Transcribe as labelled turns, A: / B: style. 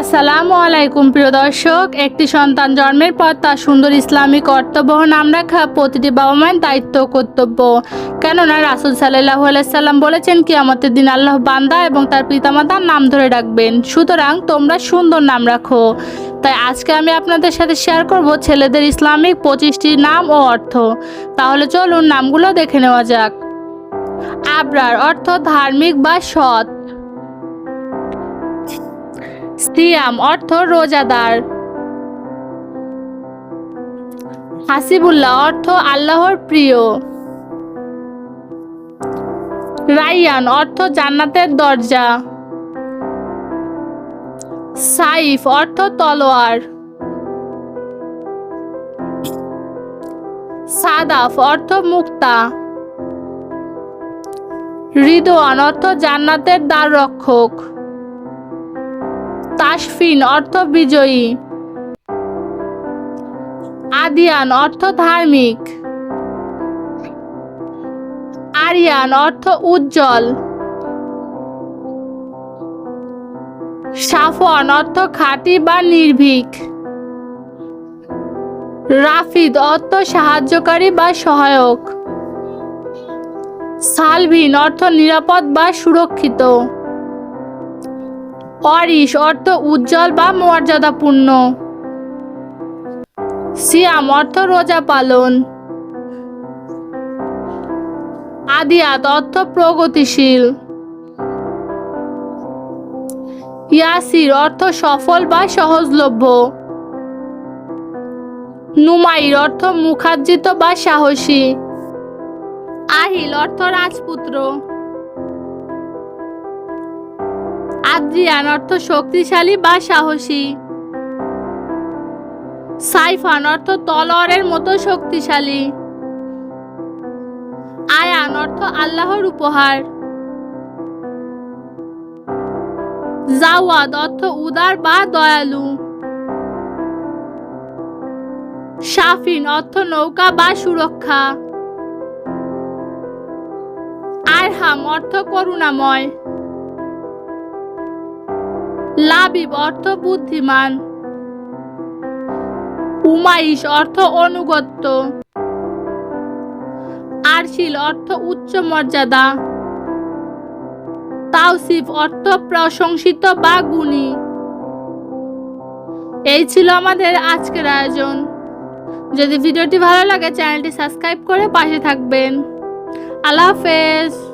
A: আসসালামু আলাইকুম, প্রিয় দর্শক। একটি সন্তান জন্মের পর তার সুন্দর ইসলামিক কর্তব্য নাম রাখা প্রতিটি বাবা মায়ের দায়িত্ব কর্তব্য। কেননা রাসুল সাল্লাহ আলাইসাল্লাম বলেছেন কি আমাদের দিন আল্লাহ বান্দা এবং তার পিতামাতার নাম ধরে রাখবেন সুতরাং তোমরা সুন্দর নাম রাখো। তাই আজকে আমি আপনাদের সাথে শেয়ার করব ছেলেদের ইসলামিক পঁচিশটি নাম ও অর্থ। তাহলে চলুন নামগুলো দেখে নেওয়া যাক। আবরার অর্থ ধার্মিক বা সৎ। সিয়াম অর্থ রোজাদার। হাসিবুল্লাহ অর্থ আল্লাহর প্রিয়। রাইয়ান অর্থ জান্নাতের দরজা। সাইফ অর্থ তলোয়ার। সাদাফ অর্থ মুক্তা। রিদওয়ান অর্থ জান্নাতের দ্বার রক্ষক তাসফিন অর্থ বিজয়ী। আদিয়ান, অর্থ ধার্মিক। আরিয়ান, অর্থ উজ্জ্বল। সাফন অর্থ খাঁটি বা নির্ভীক। রাফিদ, অর্থ সাহায্যকারী বা সহায়ক। সালভিন, অর্থ নিরাপদ বা সুরক্ষিত। অরিশ, অর্থ উজ্জ্বল বা মর্যাদাপূর্ণ। সিয়াম, অর্থ রোজা পালন। আদিয়াত, অর্থ প্রগতিশীল। ইয়াসির, অর্থ সফল বা সহজলভ্য। নুমাইর, অর্থ মুখার্জিত বা সাহসী। আহিল, অর্থ রাজপুত্র। আদ্রিয়ান অর্থ শক্তিশালী বা সাহসী। সাইফান, অর্থ তলোয়ারের মতো শক্তিশালী। আয়ান, অর্থ আল্লাহর উপহার। জাওয়াদ, অর্থ উদার বা দয়ালু। শাফিন, অর্থ নৌকা বা সুরক্ষা। আরহাম, অর্থ করুণাময়। লাবিব অর্থ বুদ্ধিমান। উমাইশ অর্থ অনুগত্য। আরশিল অর্থ উচ্চ মর্যাদা। তাওসিফ অর্থ প্রশংসিত বা গুণী। এই ছিল আমাদের আজকের আয়োজন। যদি ভিডিওটি ভালো লাগে, চ্যানেলটি সাবস্ক্রাইব করে পাশে থাকবেন। আল্লাহ হাফেজ।